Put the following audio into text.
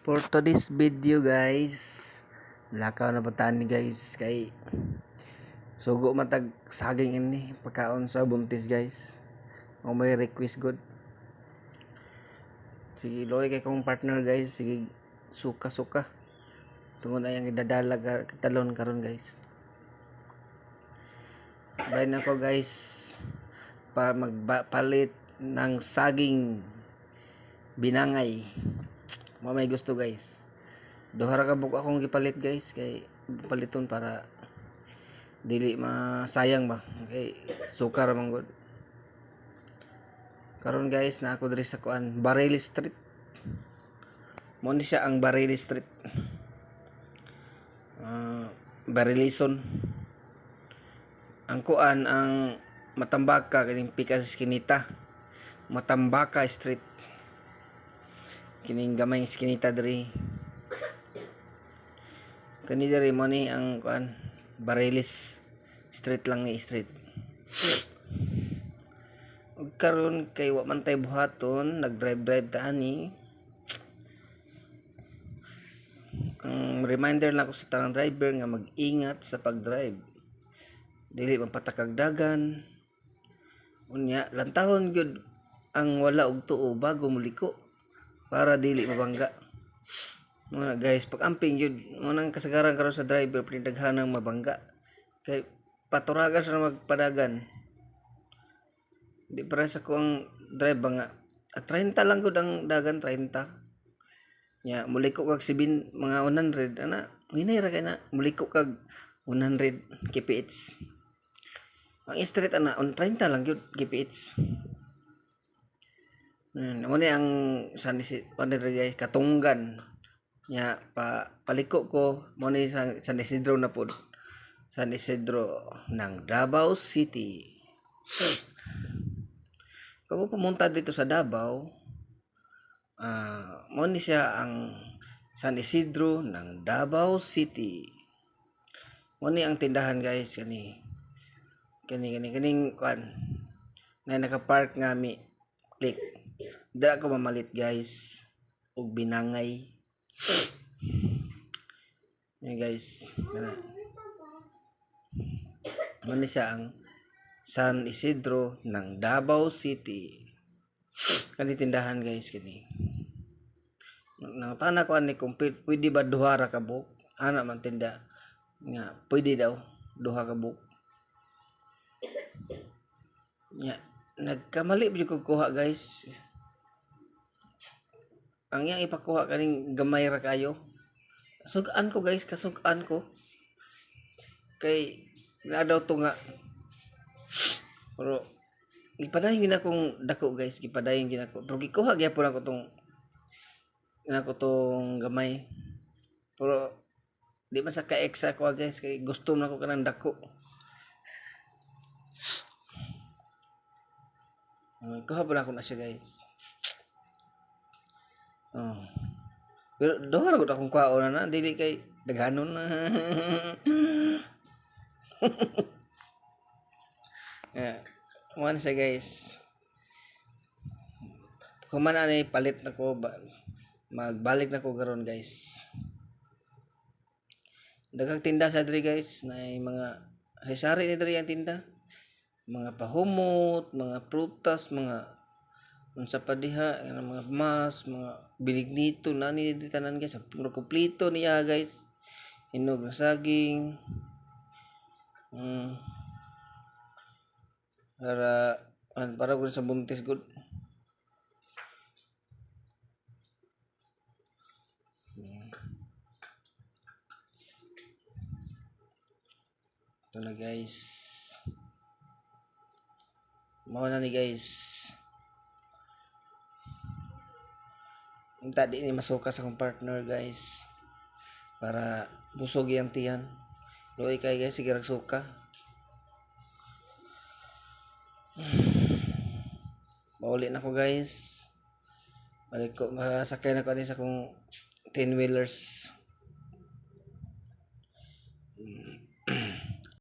For today's video guys, lakaw na bataan ni guys kay sugo matag saging ini pagkaon sa buntis guys. O may request good. Sige, loy kay kong partner guys, sige suka-suka. Tungod na yung idadala ka- talon karon guys. Dahil na ko guys para magpalit ng saging binangay. Mo may gusto guys. Duha ra ka buko akong gipalit guys kay paliton para dili masayang ba kay sukar man gud. Karon guys na ako diri sa kuan Bareli Street. Mo ni siya ang Bareli Street. Uh, Barilison. Ang kuan ang Matambaka kining pika Skinita. Matambaka Street. Kining gamay Skinita diri. Kani diri mo ni ang kuan Barelis Street lang ni street. Ug karon kay wa man tay buhaton, nag-drive-drive ta ani. Ang reminder lang ko sa tanang driver nga mag-ingat sa pag-drive. Dili mapatakag dagan. Unya, lantahon gyud ang wala og tuo bago muliko para dili mabangga. Muna guys, pag amping yun, munang kasagaran karon sa driver pinaghanang mabangga. Kay paturagan sa magpadagan. Di para sa ko ang drive nga. At 30 lang gud ang dagan 30. Nya muliko kag sibin mga 100 ana. Hinay ra kay na muliko kag 100 kph. Ang street ana on 30 lang gyud kph. Hmm, mo ni ang san si guys katunggan nya pa paliko ko mo ni sa San Isidro na pod San Isidro ng Davao City. Kung pumunta dito sa Davao ah mo ni siya ang San Isidro ng Davao City. Mo ni ang tindahan guys kani kani kani kaning kuan na naka-park nga mi click dira ko mamalit guys og binangay yan guys. Kana. Mani siya ang San Isidro ng Davao City. Kani tindahan guys kani. Nang tana ko ani kung pwede ba duha ra ka buok? Ana man tinda nga pwede daw duha ka buok. Nya nagkamali gyud ko kuha guys. Ang iyang ipakuha kaning gamay ra kayo. Sugaan ko guys, kasugaan ko. Kay na daw to nga. Pero gipadayon gina kong dako guys, gipadayon gina ko. Pero gikuha gyapon ako tong gina ko tong gamay. Pero di man sa ka-exa ko guys kay gusto na ko kanang dako. Uh, na ako na siya guys. Oh. Pero doha ra gud akong kwaon na na dili kay daghanon na. yeah. One siya guys. Kuman na ni palit na ko ba magbalik na ko karon guys. Daghang tinda sa diri guys na mga hisari ni diri ang tinda. Mga pahumot, mga prutas, mga unsa pa diha mga mas mga binignito nani di tanan guys puro kompleto niya guys. Hinog na saging. Mm. para para gud sa buntis gud. Ito na guys mao na ni guys Unta di ni masuka sa akong partner guys. Para busog yung tiyan. Loy kay guys sige suka. Mauli na ko guys. Balik ko masakay na ko ani sa akong 10 wheelers.